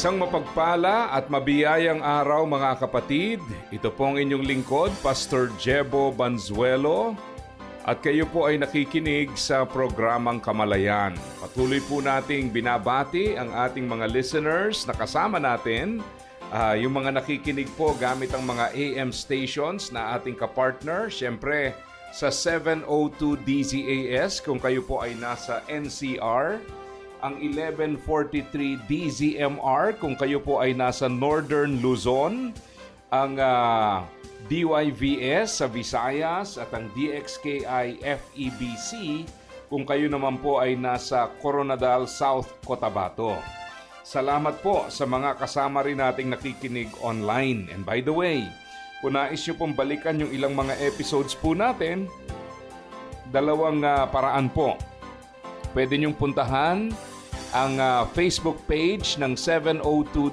Isang mapagpala at mabiyayang araw mga kapatid. Ito po ang inyong lingkod, Pastor Jebo Banzuelo. At kayo po ay nakikinig sa programang Kamalayan. Patuloy po nating binabati ang ating mga listeners na kasama natin. Ah, yung mga nakikinig po gamit ang mga AM stations na ating kapartner. Siyempre, sa 702 DZAS kung kayo po ay nasa NCR ang 1143 DZMR kung kayo po ay nasa Northern Luzon, ang ah, DYVS sa Visayas at ang DXKI FEBC kung kayo naman po ay nasa Coronadal South Cotabato. Salamat po sa mga kasama rin nating nakikinig online. And by the way, kung nais nyo pong balikan yung ilang mga episodes po natin, dalawang ah, paraan po. Pwede nyong puntahan ang ah, Facebook page ng 702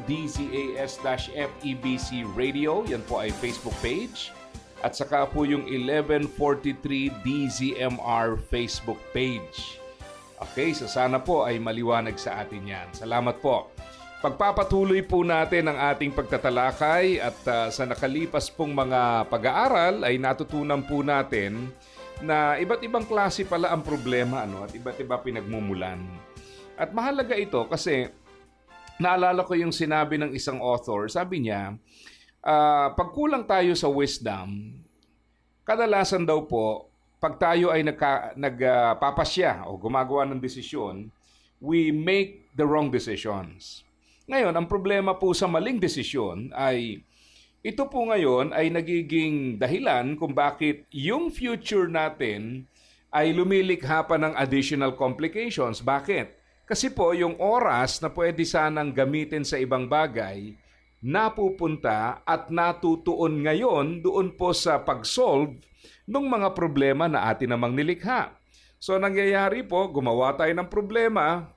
DZAS-FEBC Radio. Yan po ay Facebook page. At saka po yung 1143 DZMR Facebook page. Okay, so sana po ay maliwanag sa atin yan. Salamat po. Pagpapatuloy po natin ang ating pagtatalakay at ah, sa nakalipas pong mga pag-aaral ay natutunan po natin na iba't ibang klase pala ang problema ano, at iba't iba pinagmumulan. At mahalaga ito kasi naalala ko yung sinabi ng isang author, sabi niya, ah, pag kulang tayo sa wisdom, kadalasan daw po, pag tayo ay nagpapasya o gumagawa ng desisyon, we make the wrong decisions. Ngayon, ang problema po sa maling desisyon ay ito po ngayon ay nagiging dahilan kung bakit yung future natin ay lumilikha pa ng additional complications. Bakit? Kasi po yung oras na pwede sanang gamitin sa ibang bagay, napupunta at natutuon ngayon doon po sa pag-solve ng mga problema na atin namang nilikha. So nangyayari po, gumawa tayo ng problema,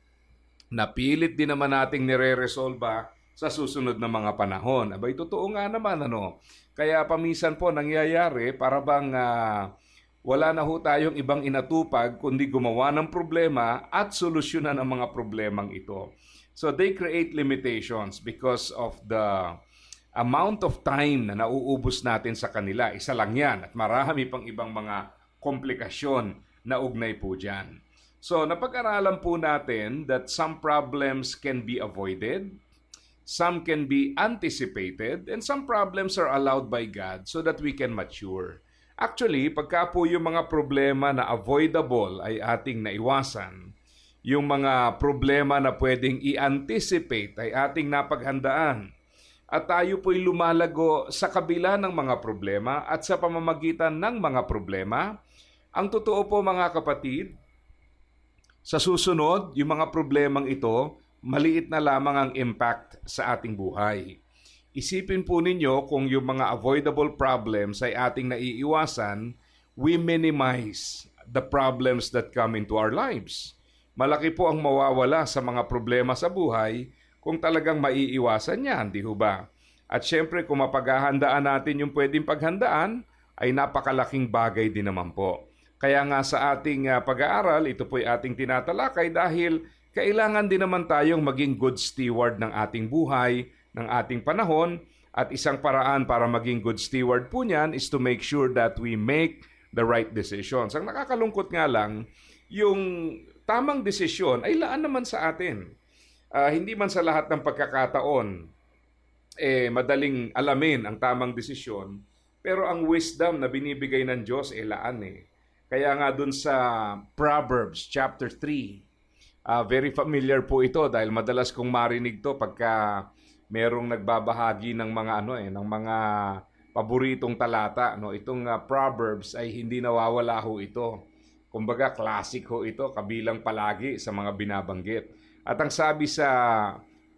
napilit din naman nating nire-resolva sa susunod na mga panahon. Abay, totoo nga naman, ano? Kaya paminsan po nangyayari para bang ah, wala na ho tayong ibang inatupag kundi gumawa ng problema at solusyonan ang mga problemang ito. So they create limitations because of the amount of time na nauubos natin sa kanila. Isa lang yan at marami pang ibang mga komplikasyon na ugnay po dyan. So napag-aralan po natin that some problems can be avoided, some can be anticipated, and some problems are allowed by God so that we can mature. Actually, pagka po yung mga problema na avoidable ay ating naiwasan, yung mga problema na pwedeng i-anticipate ay ating napaghandaan, at tayo po'y lumalago sa kabila ng mga problema at sa pamamagitan ng mga problema, ang totoo po mga kapatid, sa susunod, yung mga problemang ito, maliit na lamang ang impact sa ating buhay. Isipin po ninyo kung yung mga avoidable problems ay ating naiiwasan, we minimize the problems that come into our lives. Malaki po ang mawawala sa mga problema sa buhay kung talagang maiiwasan yan, di ho ba? At syempre kung mapaghahandaan natin yung pwedeng paghandaan, ay napakalaking bagay din naman po. Kaya nga sa ating ah, pag-aaral, ito po ay ating tinatalakay dahil kailangan din naman tayong maging good steward ng ating buhay, ng ating panahon, at isang paraan para maging good steward po niyan is to make sure that we make the right decisions. Ang nakakalungkot nga lang, yung tamang desisyon ay laan naman sa atin. Ah, hindi man sa lahat ng pagkakataon eh madaling alamin ang tamang desisyon, pero ang wisdom na binibigay ng Diyos eh laan eh. Kaya nga dun sa Proverbs chapter 3, ah, very familiar po ito dahil madalas kong marinig to pagka merong nagbabahagi ng mga ano eh, ng mga paboritong talata, no. Itong ah, Proverbs ay hindi nawawala ho ito. Kumbaga, classic ho ito, kabilang palagi sa mga binabanggit. At ang sabi sa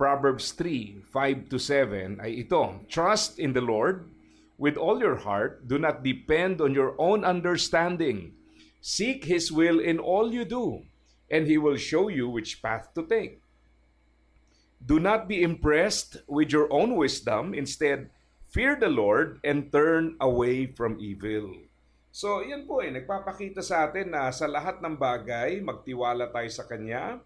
Proverbs 3, 5 to 7 ay ito, Trust in the Lord with all your heart. Do not depend on your own understanding. Seek His will in all you do, and He will show you which path to take. Do not be impressed with your own wisdom. Instead, fear the Lord and turn away from evil. So, yan po eh, nagpapakita sa atin na sa lahat ng bagay, magtiwala tayo sa Kanya,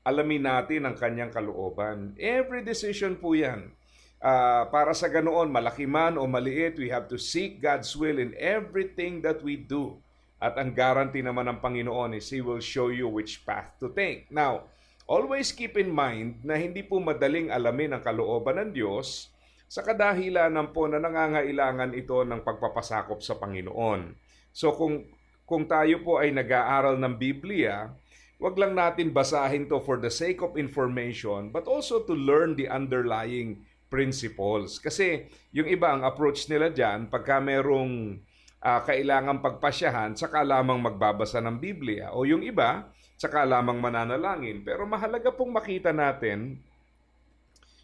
alamin natin ang Kanyang kalooban. Every decision po yan. Ah, para sa ganoon, malaki man o maliit, we have to seek God's will in everything that we do. At ang guarantee naman ng Panginoon is He will show you which path to take. Now, always keep in mind na hindi po madaling alamin ang kalooban ng Diyos sa kadahilanan po na nangangailangan ito ng pagpapasakop sa Panginoon. So kung kung tayo po ay nag-aaral ng Biblia, wag lang natin basahin to for the sake of information but also to learn the underlying principles. Kasi yung iba ang approach nila diyan pagka merong ah, kailangan pagpasyahan, saka lamang magbabasa ng Biblia. O yung iba, saka lamang mananalangin. Pero mahalaga pong makita natin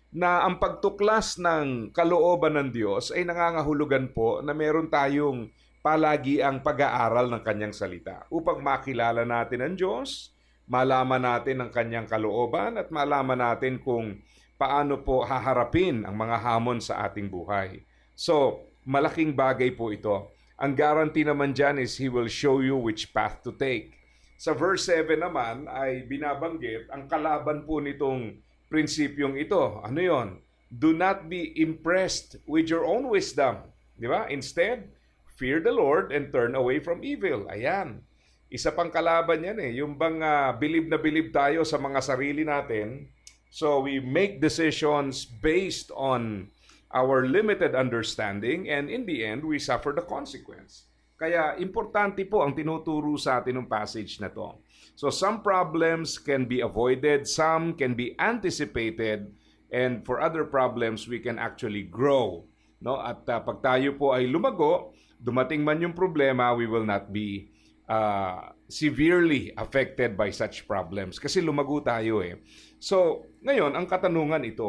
na ang pagtuklas ng kalooban ng Diyos ay nangangahulugan po na meron tayong palagi ang pag-aaral ng kanyang salita upang makilala natin ang Diyos, malaman natin ang kanyang kalooban at malaman natin kung paano po haharapin ang mga hamon sa ating buhay. So, malaking bagay po ito. Ang guarantee naman dyan is He will show you which path to take. Sa verse 7 naman ay binabanggit ang kalaban po nitong prinsipyong ito. Ano yon? Do not be impressed with your own wisdom. Di ba? Instead, fear the Lord and turn away from evil. Ayan. Isa pang kalaban yan eh. Yung bang uh, believe na believe tayo sa mga sarili natin. So we make decisions based on our limited understanding and in the end, we suffer the consequence. Kaya importante po ang tinuturo sa atin ng passage na to. So some problems can be avoided, some can be anticipated, and for other problems we can actually grow. No? At uh, pag tayo po ay lumago, dumating man yung problema, we will not be uh, severely affected by such problems kasi lumago tayo eh. So, ngayon, ang katanungan ito,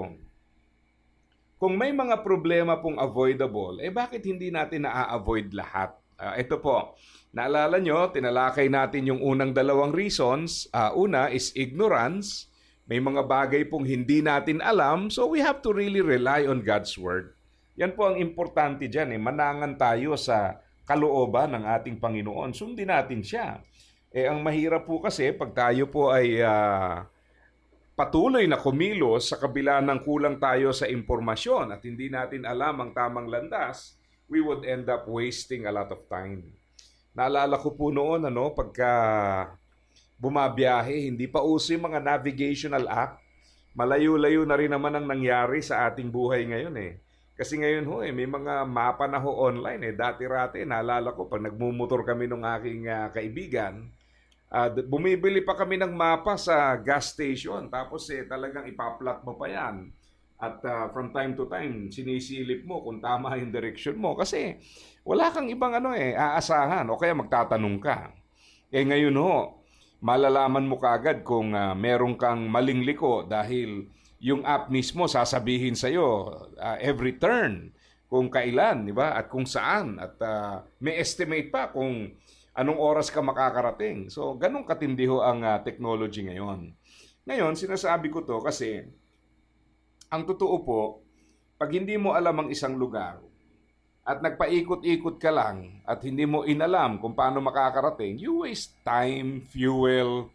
kung may mga problema pong avoidable, eh bakit hindi natin na-avoid lahat? Uh, ito po, naalala nyo, tinalakay natin yung unang dalawang reasons. Uh, una is ignorance. May mga bagay pong hindi natin alam, so we have to really rely on God's Word. Yan po ang importante dyan. Eh. Manangan tayo sa kalooban ng ating Panginoon. Sundin natin siya. Eh, ang mahirap po kasi pag tayo po ay uh, patuloy na kumilos sa kabila ng kulang tayo sa impormasyon at hindi natin alam ang tamang landas, we would end up wasting a lot of time. Naalala ko po noon, ano, pagka bumabiyahe, hindi pa uso yung mga navigational app. Malayo-layo na rin naman ang nangyari sa ating buhay ngayon eh. Kasi ngayon ho eh, may mga mapa na ho online eh. Dati-rati, naalala ko, pag nagmumotor kami ng aking uh, kaibigan, uh, bumibili pa kami ng mapa sa gas station. Tapos eh, talagang ipaplat mo pa yan. At uh, from time to time, sinisilip mo kung tama yung direction mo. Kasi wala kang ibang ano eh, aasahan o kaya magtatanong ka. Eh ngayon ho, malalaman mo kagad kung uh, meron kang maling liko dahil yung app mismo sasabihin sa iyo uh, every turn kung kailan, di ba? At kung saan at uh, may estimate pa kung anong oras ka makakarating. So, ganun katindi ho ang uh, technology ngayon. Ngayon, sinasabi ko to kasi ang totoo po, pag hindi mo alam ang isang lugar at nagpaikot-ikot ka lang at hindi mo inalam kung paano makakarating, you waste time, fuel,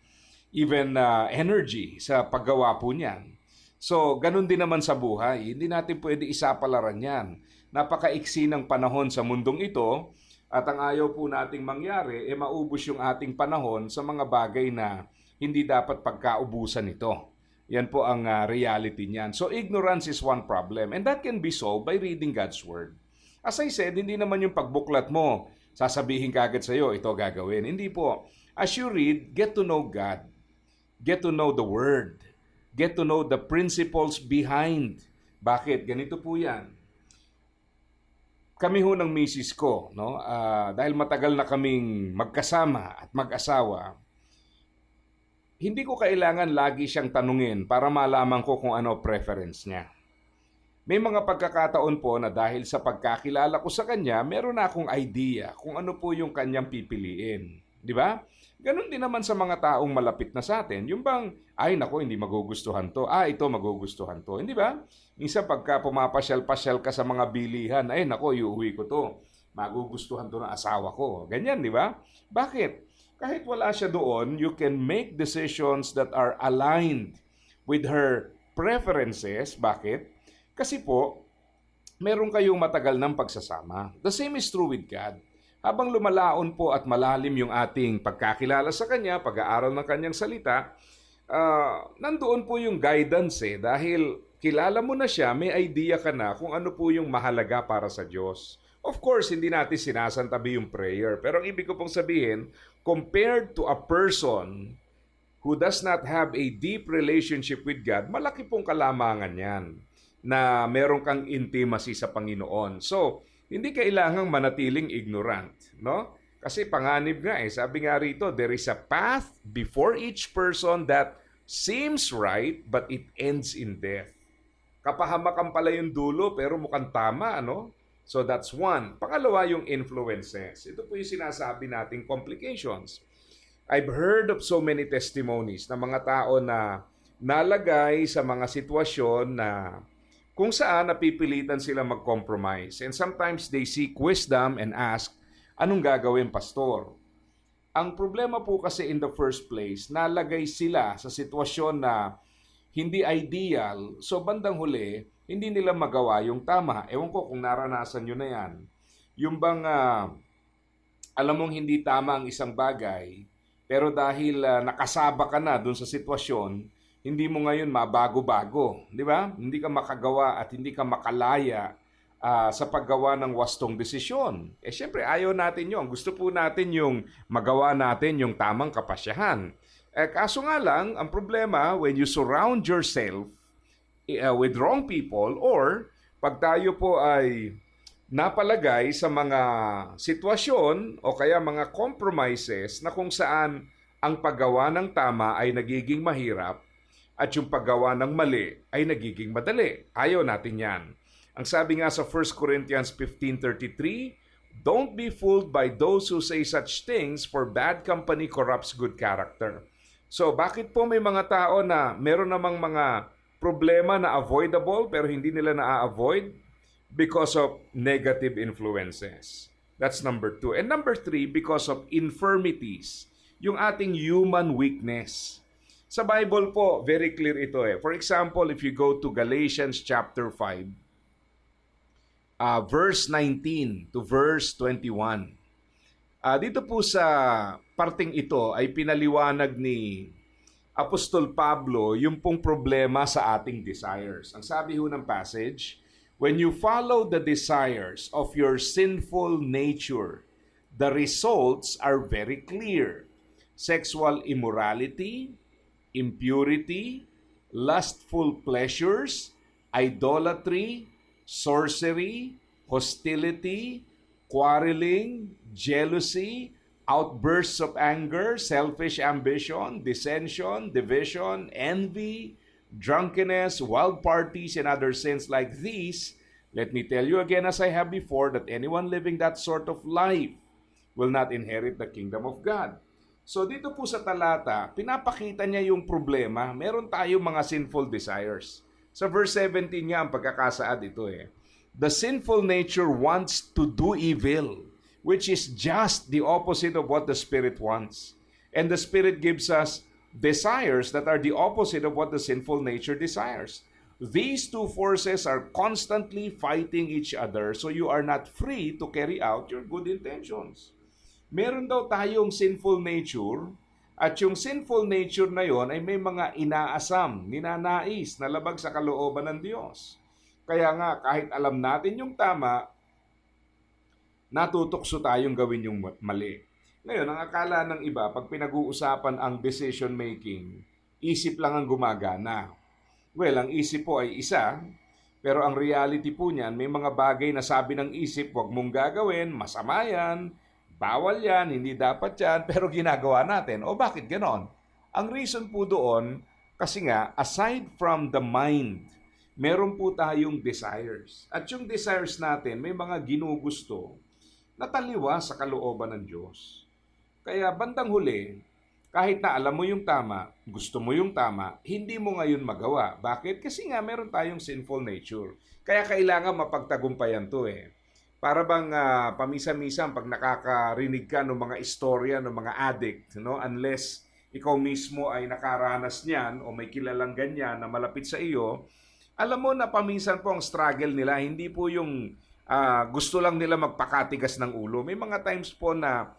even uh, energy sa paggawa po niyan. So, ganun din naman sa buhay. Hindi natin pwede isapalaran yan. Napakaiksi ng panahon sa mundong ito at ang ayaw po nating mangyari, e eh, maubos yung ating panahon sa mga bagay na hindi dapat pagkaubusan ito. Yan po ang uh, reality niyan. So, ignorance is one problem and that can be solved by reading God's Word. As I said, hindi naman yung pagbuklat mo, sasabihin kagad sa'yo, ito gagawin. Hindi po. As you read, get to know God. Get to know the Word get to know the principles behind. Bakit? Ganito po yan. kami ho ng misis ko, no? ah, dahil matagal na kaming magkasama at mag-asawa, hindi ko kailangan lagi siyang tanungin para malaman ko kung ano preference niya. May mga pagkakataon po na dahil sa pagkakilala ko sa kanya, meron na akong idea kung ano po yung kanyang pipiliin. Di ba? Ganon din naman sa mga taong malapit na sa atin. Yung bang, ay nako, hindi magugustuhan to. Ah, ito magugustuhan to. Hindi ba? Minsan pagka pumapasyal-pasyal ka sa mga bilihan, ay nako, iuwi ko to. Magugustuhan to ng asawa ko. Ganyan, di ba? Bakit? Kahit wala siya doon, you can make decisions that are aligned with her preferences. Bakit? Kasi po, meron kayong matagal ng pagsasama. The same is true with God. Habang lumalaon po at malalim yung ating pagkakilala sa Kanya, pag-aaral ng Kanyang salita, uh, nandoon po yung guidance eh. Dahil kilala mo na siya, may idea ka na kung ano po yung mahalaga para sa Diyos. Of course, hindi natin sinasantabi yung prayer. Pero ang ibig ko pong sabihin, compared to a person who does not have a deep relationship with God, malaki pong kalamangan yan na meron kang intimacy sa Panginoon. So, hindi kailangang manatiling ignorant, no? Kasi panganib nga eh, sabi nga rito, there is a path before each person that seems right but it ends in death. Kapahamakan pala yung dulo pero mukhang tama, ano? So that's one. Pangalawa yung influences. Ito po yung sinasabi nating complications. I've heard of so many testimonies na mga tao na nalagay sa mga sitwasyon na kung saan napipilitan sila mag-compromise. And sometimes they seek wisdom and ask, anong gagawin, pastor? Ang problema po kasi in the first place, nalagay sila sa sitwasyon na hindi ideal, so bandang huli, hindi nila magawa yung tama. Ewan ko kung naranasan nyo na yan. Yung bang, uh, alam mong hindi tama ang isang bagay, pero dahil uh, nakasaba ka na dun sa sitwasyon, hindi mo ngayon mabago-bago, di ba? Hindi ka makagawa at hindi ka makalaya uh, sa paggawa ng wastong desisyon. Eh syempre ayaw natin 'yon. Gusto po natin yung magawa natin yung tamang kapasyahan. Eh kaso nga lang, ang problema when you surround yourself uh, with wrong people or pag tayo po ay napalagay sa mga sitwasyon o kaya mga compromises na kung saan ang paggawa ng tama ay nagiging mahirap at yung paggawa ng mali ay nagiging madali. Ayaw natin yan. Ang sabi nga sa 1 Corinthians 15.33, Don't be fooled by those who say such things, for bad company corrupts good character. So bakit po may mga tao na meron namang mga problema na avoidable pero hindi nila na-avoid? Because of negative influences. That's number two. And number three, because of infirmities. Yung ating human weakness. Sa Bible po, very clear ito eh. For example, if you go to Galatians chapter 5, uh, verse 19 to verse 21. Uh, dito po sa parting ito ay pinaliwanag ni Apostol Pablo yung pong problema sa ating desires. Ang sabi ho ng passage, When you follow the desires of your sinful nature, the results are very clear. Sexual immorality, impurity, lustful pleasures, idolatry, sorcery, hostility, quarreling, jealousy, outbursts of anger, selfish ambition, dissension, division, envy, drunkenness, wild parties, and other sins like these, let me tell you again, as I have before, that anyone living that sort of life will not inherit the kingdom of God. So dito po sa talata, pinapakita niya yung problema. Meron tayo mga sinful desires. Sa verse 17 nga ang pagkakasaad ito eh. The sinful nature wants to do evil, which is just the opposite of what the Spirit wants. And the Spirit gives us desires that are the opposite of what the sinful nature desires. These two forces are constantly fighting each other, so you are not free to carry out your good intentions meron daw tayong sinful nature at yung sinful nature na yon ay may mga inaasam, ninanais na labag sa kalooban ng Diyos. Kaya nga, kahit alam natin yung tama, natutokso tayong gawin yung mali. Ngayon, ang akala ng iba, pag pinag-uusapan ang decision making, isip lang ang gumagana. Well, ang isip po ay isa, Pero ang reality po niyan, may mga bagay na sabi ng isip, wag mong gagawin, masama yan, bawal yan, hindi dapat yan, pero ginagawa natin. O bakit ganon? Ang reason po doon, kasi nga, aside from the mind, meron po tayong desires. At yung desires natin, may mga ginugusto na taliwa sa kalooban ng Diyos. Kaya bandang huli, kahit na alam mo yung tama, gusto mo yung tama, hindi mo ngayon magawa. Bakit? Kasi nga meron tayong sinful nature. Kaya kailangan mapagtagumpayan to eh. Para bang uh, pamisa-misam pag nakakarinig ka ng mga istorya ng mga addict, no? unless ikaw mismo ay nakaranas niyan o may kilalang ganyan na malapit sa iyo, alam mo na paminsan po ang struggle nila, hindi po yung uh, gusto lang nila magpakatigas ng ulo. May mga times po na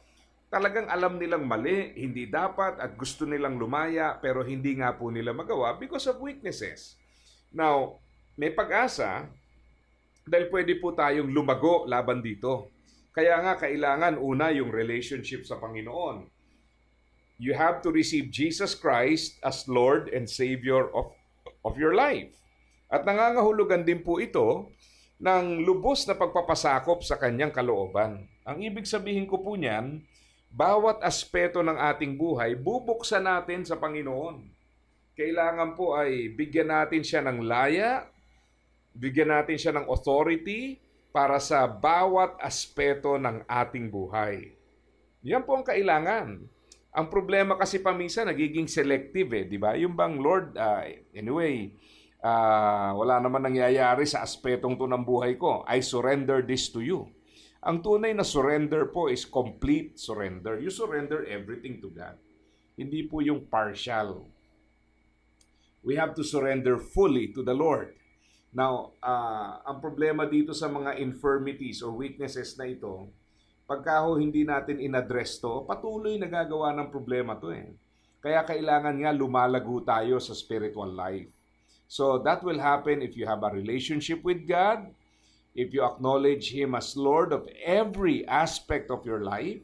talagang alam nilang mali, hindi dapat at gusto nilang lumaya pero hindi nga po nila magawa because of weaknesses. Now, may pag-asa dahil pwede po tayong lumago laban dito. Kaya nga kailangan una yung relationship sa Panginoon. You have to receive Jesus Christ as Lord and Savior of, of your life. At nangangahulugan din po ito ng lubos na pagpapasakop sa kanyang kalooban. Ang ibig sabihin ko po niyan, bawat aspeto ng ating buhay, bubuksan natin sa Panginoon. Kailangan po ay bigyan natin siya ng laya, bigyan natin siya ng authority para sa bawat aspeto ng ating buhay. Yan po ang kailangan. Ang problema kasi paminsan nagiging selective eh, di ba? Yung bang Lord, uh, anyway, uh, wala naman nangyayari sa aspetong to ng buhay ko. I surrender this to you. Ang tunay na surrender po is complete surrender. You surrender everything to God. Hindi po yung partial. We have to surrender fully to the Lord. Now, uh, ang problema dito sa mga infirmities or weaknesses na ito, pagka ho hindi natin inaddress to, patuloy nagagawa ng problema to eh. Kaya kailangan nga lumalago tayo sa spiritual life. So that will happen if you have a relationship with God, if you acknowledge Him as Lord of every aspect of your life,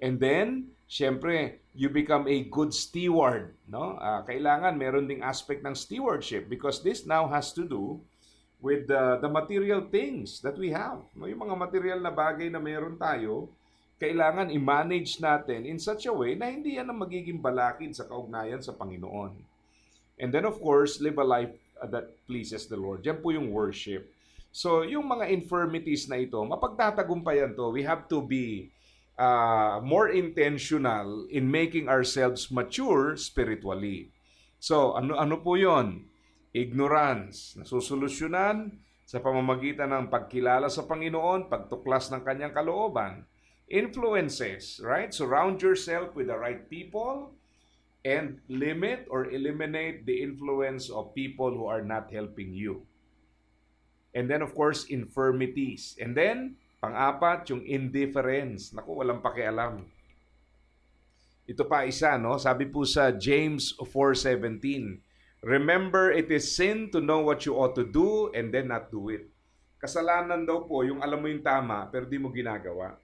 and then, syempre, you become a good steward. No? Uh, kailangan meron ding aspect ng stewardship because this now has to do with the, the material things that we have. No? Yung mga material na bagay na meron tayo, kailangan i-manage natin in such a way na hindi yan ang magiging balakid sa kaugnayan sa Panginoon. And then of course, live a life that pleases the Lord. Yan po yung worship. So, yung mga infirmities na ito, mapagtatagumpayan to. We have to be uh, more intentional in making ourselves mature spiritually. So, ano ano po 'yon? Ignorance, nasusolusyonan sa pamamagitan ng pagkilala sa Panginoon, pagtuklas ng kanyang kalooban. Influences, right? Surround yourself with the right people and limit or eliminate the influence of people who are not helping you. And then of course, infirmities. And then, pang-apat, yung indifference. Naku, walang pakialam. Ito pa isa, no? Sabi po sa James 4.17, Remember, it is sin to know what you ought to do and then not do it. Kasalanan daw po yung alam mo yung tama pero di mo ginagawa.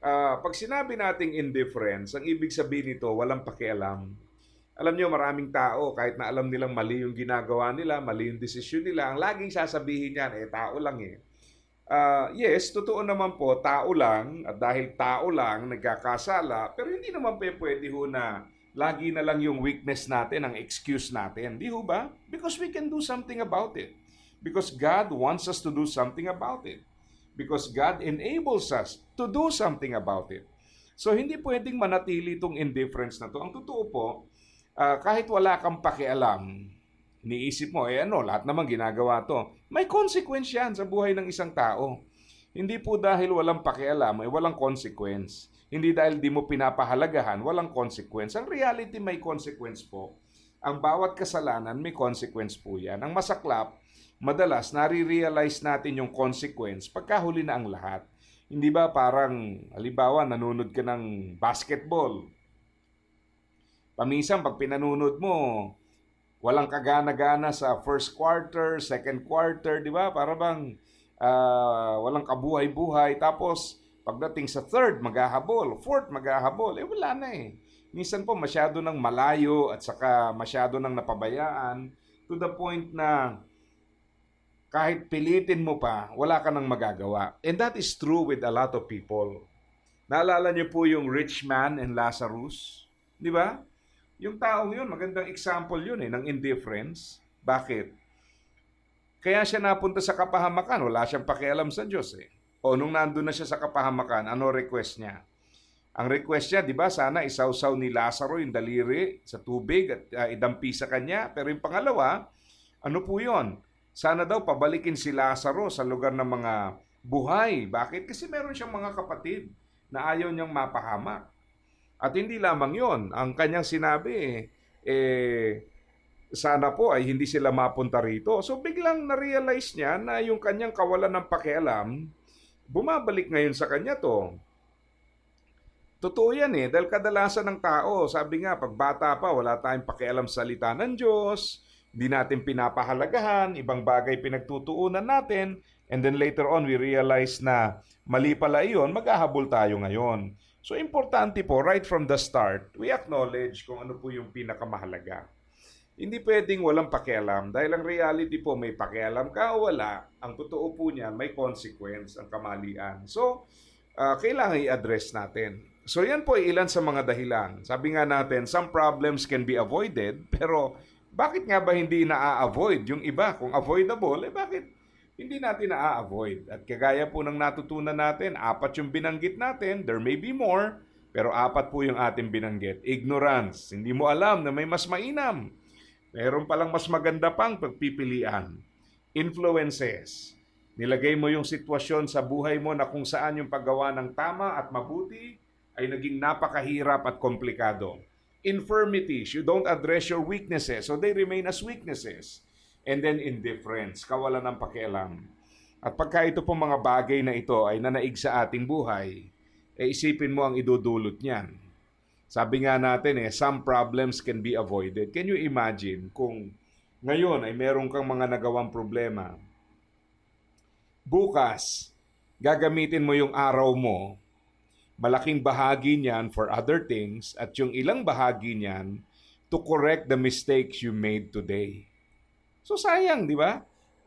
Uh, pag sinabi nating indifference, ang ibig sabihin nito, walang pakialam alam niyo maraming tao, kahit na alam nilang mali yung ginagawa nila, mali yung desisyon nila, ang laging sasabihin niyan, eh, tao lang eh. Uh, yes, totoo naman po, tao lang, at dahil tao lang, nagkakasala, pero hindi naman po pwede ho na lagi na lang yung weakness natin, ang excuse natin. Di ho ba? Because we can do something about it. Because God wants us to do something about it. Because God enables us to do something about it. So, hindi pwedeng manatili itong indifference na to. Ang totoo po, uh, kahit wala kang pakialam, niisip mo, eh ano, lahat naman ginagawa to. May consequence yan sa buhay ng isang tao. Hindi po dahil walang pakialam, eh walang consequence. Hindi dahil di mo pinapahalagahan, walang consequence. Ang reality may consequence po. Ang bawat kasalanan may consequence po yan. Ang masaklap, madalas nare-realize natin yung consequence pagkahuli na ang lahat. Hindi ba parang, halimbawa, nanonood ka ng basketball, Paminsan, pag pinanunod mo, walang kagana-gana sa first quarter, second quarter, di ba? Para bang uh, walang kabuhay-buhay. Tapos, pagdating sa third, maghahabol. Fourth, maghahabol. Eh, wala na eh. Minsan po, masyado nang malayo at saka masyado nang napabayaan to the point na kahit pilitin mo pa, wala ka nang magagawa. And that is true with a lot of people. Naalala niyo po yung rich man and Lazarus? Di ba? Yung taong yun, magandang example yun eh, ng indifference. Bakit? Kaya siya napunta sa kapahamakan, wala siyang pakialam sa Diyos eh. O nung nandun na siya sa kapahamakan, ano request niya? Ang request niya, di ba, sana isawsaw ni Lazaro yung daliri sa tubig at uh, idampi sa kanya. Pero yung pangalawa, ano po yon? Sana daw pabalikin si Lazaro sa lugar ng mga buhay. Bakit? Kasi meron siyang mga kapatid na ayaw niyang mapahamak. At hindi lamang yon, ang kanyang sinabi, eh, sana po ay hindi sila mapunta rito. So biglang na-realize niya na yung kanyang kawalan ng pakialam, bumabalik ngayon sa kanya to. Totoo yan eh, dahil kadalasan ng tao, sabi nga, pag bata pa, wala tayong pakialam sa salita ng Diyos, hindi natin pinapahalagahan, ibang bagay pinagtutuunan natin, and then later on we realize na mali pala iyon, maghahabol tayo ngayon. So importante po, right from the start, we acknowledge kung ano po yung pinakamahalaga. Hindi pwedeng walang pakialam dahil ang reality po may pakialam ka o wala. Ang totoo po niyan may consequence ang kamalian. So, uh, kailangan i-address natin. So yan po ay ilan sa mga dahilan. Sabi nga natin, some problems can be avoided, pero bakit nga ba hindi na-avoid yung iba? Kung avoidable, eh bakit hindi natin na-avoid? At kagaya po ng natutunan natin, apat yung binanggit natin, there may be more, pero apat po yung ating binanggit. Ignorance, hindi mo alam na may mas mainam. Meron palang mas maganda pang pagpipilian. Influences. Nilagay mo yung sitwasyon sa buhay mo na kung saan yung paggawa ng tama at mabuti ay naging napakahirap at komplikado. Infirmities, you don't address your weaknesses, so they remain as weaknesses. And then indifference, kawalan ng pakialam. At pagka ito pong mga bagay na ito ay nanaig sa ating buhay, eh isipin mo ang idudulot niyan. Sabi nga natin eh, some problems can be avoided. Can you imagine kung ngayon ay meron kang mga nagawang problema, bukas, gagamitin mo yung araw mo, malaking bahagi niyan for other things, at yung ilang bahagi niyan to correct the mistakes you made today. So sayang, di ba?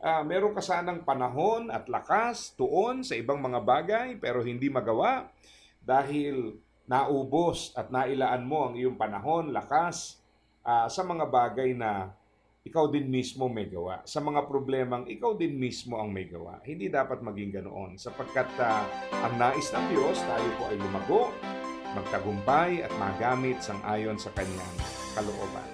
Ah, meron ka sanang panahon at lakas tuon sa ibang mga bagay pero hindi magawa dahil naubos at nailaan mo ang iyong panahon, lakas ah, sa mga bagay na ikaw din mismo may gawa. Sa mga problemang ikaw din mismo ang may gawa. Hindi dapat maging ganoon sapagkat ah, ang nais ng Diyos tayo po ay lumago, magtagumpay at magamit sang ayon sa kanyang kalooban.